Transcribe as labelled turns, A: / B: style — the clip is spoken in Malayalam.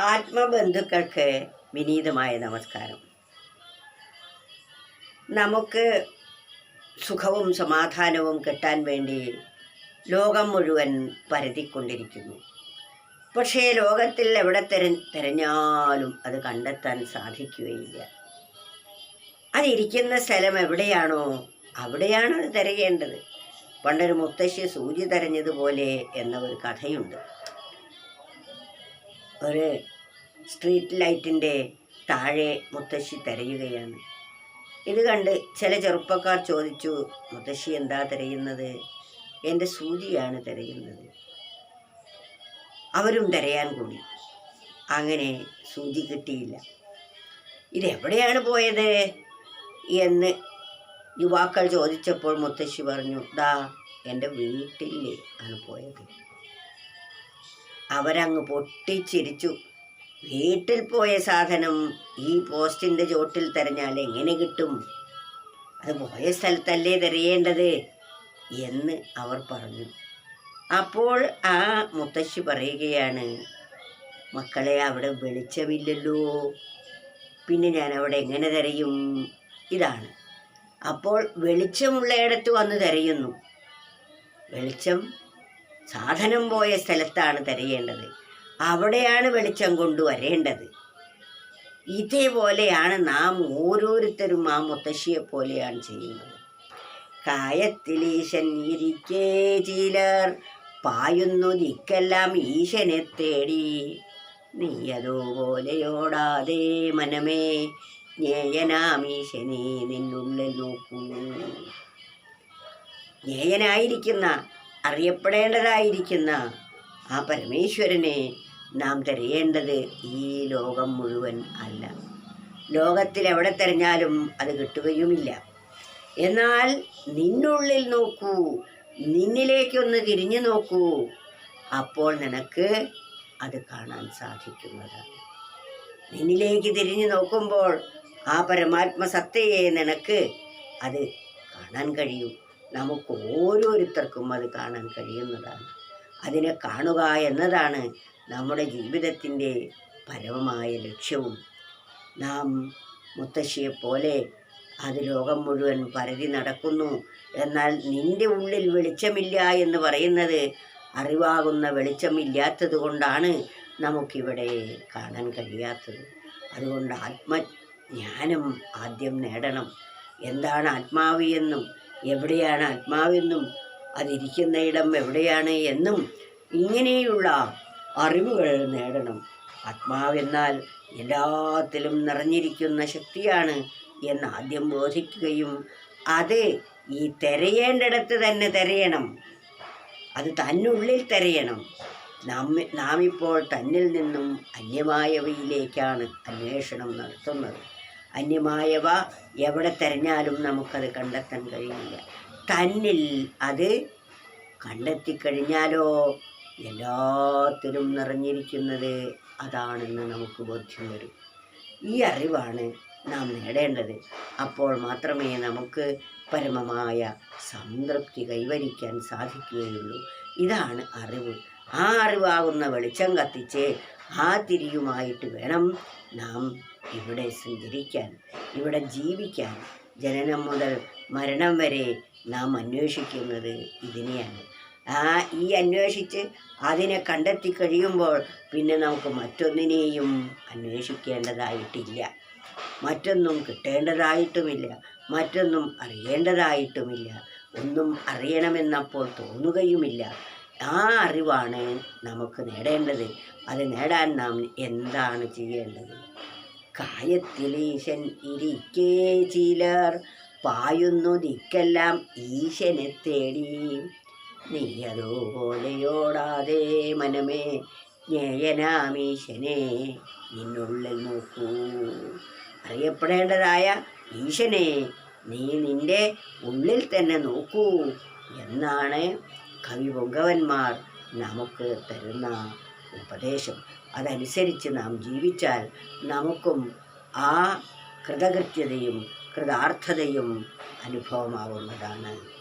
A: ആത്മബന്ധുക്കൾക്ക് വിനീതമായ നമസ്കാരം. നമുക്ക് സുഖവും സമാധാനവും കിട്ടാൻ വേണ്ടി ലോകം മുഴുവൻ പരതിക്കൊണ്ടിരിക്കുന്നു. പക്ഷേ ലോകത്തിൽ എവിടെ തെര തിരഞ്ഞാലും അത് കണ്ടെത്താൻ സാധിക്കുകയില്ല. അതിരിക്കുന്ന സ്ഥലം എവിടെയാണോ അവിടെയാണ് അത് തിരയേണ്ടത്. പണ്ടൊരു മുത്തശ്ശി സൂര്യ തെരഞ്ഞതുപോലെ എന്ന ഒരു കഥയുണ്ട്. ഒരു സ്ട്രീറ്റ് ലൈറ്റിന്റെ താഴെ മുത്തശ്ശി തിരയുകയാണ്. ഇത് കണ്ട് ചില ചെറുപ്പക്കാർ ചോദിച്ചു മുത്തശ്ശി എന്താ തിരയുന്നത്? എന്റെ സൂചിയാണ് തിരയുന്നത്. അവരും തിരയാൻ കൂടി. അങ്ങനെ സൂചി കിട്ടിയില്ല. ഇതെവിടെയാണ് പോയത്? എന്ന് യുവാക്കൾ ചോദിച്ചപ്പോൾ മുത്തശ്ശി പറഞ്ഞു ദാ എന്റെ വീട്ടിലേ ആണ് പോയത്. അവരങ്ങ് പൊട്ടിച്ചിരിച്ചു. വീട്ടിൽ പോയ സാധനം ഈ പോസ്റ്റിന്റെ ചോട്ടിൽ തെരഞ്ഞാൽ എങ്ങനെ കിട്ടും? അത് പോയ സ്ഥലത്തല്ലേ തെരയേണ്ടത്? എന്ന് അവർ പറഞ്ഞു. അപ്പോൾ ആ മുത്തശ്ശി പറയുകയാണ് മക്കളെ അവിടെ വെളിച്ചമില്ലല്ലോ. പിന്നെ ഞാൻ അവിടെ എങ്ങനെ തിരയും? ഇതാണ്. അപ്പോൾ വെളിച്ചമുള്ളയിടത്ത് വന്ന് തിരയുന്നു. വെളിച്ചം സാധനം പോയ സ്ഥലത്താണ് തിരയേണ്ടത്. അവിടെയാണ് വെളിച്ചം കൊണ്ടുവരേണ്ടത്. ഇതേപോലെയാണ് നാം ഓരോരുത്തരും ആ മുത്തശ്ശിയെ പോലെയാണ് ചെയ്യുന്നത്. കായത്തിലീശൻ ഇരിക്കേ ചിലർ പായുന്നു ദിക്കെല്ലാം ഈശനെ തേടി. നീ അതുപോലെയോടാതെ മനമേ ജ്ഞേയനാമീശനെ നിന്നുള്ളിൽ നോക്കൂ ജ്ഞേയനായിരിക്കുന്ന അറിയപ്പെടേണ്ടതായിരിക്കുന്ന ആ പരമേശ്വരനെ നാം തിരയേണ്ടത് ഈ ലോകം മുഴുവൻ അല്ല. ലോകത്തിൽ എവിടെ തിരഞ്ഞാലും അത് കിട്ടുകയുമില്ല. എന്നാൽ നിന്നുള്ളിൽ നോക്കൂ നിന്നിലേക്കൊന്ന് തിരിഞ്ഞു നോക്കൂ അപ്പോൾ നിനക്ക് അത് കാണാൻ സാധിക്കുന്നതാണ് നിന്നിലേക്ക് തിരിഞ്ഞു നോക്കുമ്പോൾ ആ പരമാത്മ സത്തയെ നിനക്ക് അത് കാണാൻ കഴിയും. നമുക്ക് ഓരോരുത്തർക്കും അത് കാണാൻ കഴിയുന്നതാണ്. അതിനെ കാണുക എന്നതാണ് നമ്മുടെ ജീവിതത്തിന്റെ പരമമായ ലക്ഷ്യവും. നാം മുത്തശ്ശിയെ പോലെ അത് ലോകം മുഴുവൻ പരതി നടക്കുന്നു. എന്നാൽ നിന്റെ ഉള്ളിൽ വെളിച്ചമില്ല എന്ന് പറയുന്നത് അറിവാകുന്ന വെളിച്ചമില്ലാത്തത് കൊണ്ടാണ് നമുക്കിവിടെ കാണാൻ കഴിയാത്തത്. അതുകൊണ്ട് ആത്മജ്ഞാനം ആദ്യം നേടണം. എന്താണ് ആത്മാവ് എന്നും എവിടെയാണ് ആത്മാവെന്നും അതിരിക്കുന്ന ഇടം എവിടെയാണ് എന്നും ഇങ്ങനെയുള്ള അറിവുകൾ നേടണം. ആത്മാവെന്നാൽ എല്ലാത്തിലും നിറഞ്ഞിരിക്കുന്ന ശക്തിയാണ് എന്ന് ആദ്യം ബോധിക്കുകയും അത് ഈ തിരയേണ്ടിടത്ത് തന്നെ തിരയണം. അത് തന്നുള്ളിൽ തിരയണം. നാം നാം ഇപ്പോൾ തന്നിൽ നിന്നും അന്യമായവയിലേക്കാണ് അന്വേഷണം നടത്തുന്നത്. അന്യമായവ എവിടെ തിരഞ്ഞാലും നമുക്കത് കണ്ടെത്താൻ കഴിയില്ല. തന്നിൽ അത് കണ്ടെത്തിക്കഴിഞ്ഞാലോ എല്ലാത്തിലും നിറഞ്ഞിരിക്കുന്നത് അതാണെന്ന് നമുക്ക് ബോധ്യം വരും. ഈ അറിവാണ് നാം നേടേണ്ടത്. അപ്പോൾ മാത്രമേ നമുക്ക് പരമമായ സംതൃപ്തി കൈവരിക്കാൻ സാധിക്കുകയുള്ളൂ. ഇതാണ് അറിവ്. ആ അറിവാകുന്ന വെളിച്ചം കത്തിച്ച് ആ തിരിയുമായിട്ട് വേണം നാം ഇവിടെ സഞ്ചരിക്കാൻ ഇവിടെ ജീവിക്കാൻ ജനനം മുതൽ മരണം വരെ നാം അന്വേഷിക്കുന്നത് ഇതിനെയാണ്. ആ ഈ അന്വേഷിച്ച് അതിനെ കണ്ടെത്തി കഴിയുമ്പോൾ പിന്നെ നമുക്ക് മറ്റൊന്നിനെയും അന്വേഷിക്കേണ്ടതായിട്ടില്ല. മറ്റൊന്നും കിട്ടേണ്ടതായിട്ടുമില്ല മറ്റൊന്നും അറിയേണ്ടതായിട്ടുമില്ല ഒന്നും അറിയണമെന്നപ്പോൾ തോന്നുകയുമില്ല. ആ അറിവാണ് നമുക്ക് നേടേണ്ടത്. അത് നേടാൻ നാം എന്താണ് ചെയ്യേണ്ടത്? കായത്തിലീശൻ ഇരിക്കേ ചിലർ. പായുന്നു ദിക്കെല്ലാം ഈശനെ തേടി. നീ അതുപോലെയോടാതെ മനമേ ജ്ഞേയനാമീശനെ നിന്നുള്ളിൽ നോക്കൂ. അറിയപ്പെടേണ്ടതായ ഈശനെ നീ നിന്റെ ഉള്ളിൽ തന്നെ നോക്കൂ. എന്നാണ് കവി പൊങ്കവന്മാർ നമുക്ക് തരുന്ന ഉപദേശം. അതനുസരിച്ച് നാം ജീവിച്ചാൽ നമുക്കും ആ കൃതകൃത്യതയും കൃതാർത്ഥതയും അനുഭവമാവുന്നതാണ്.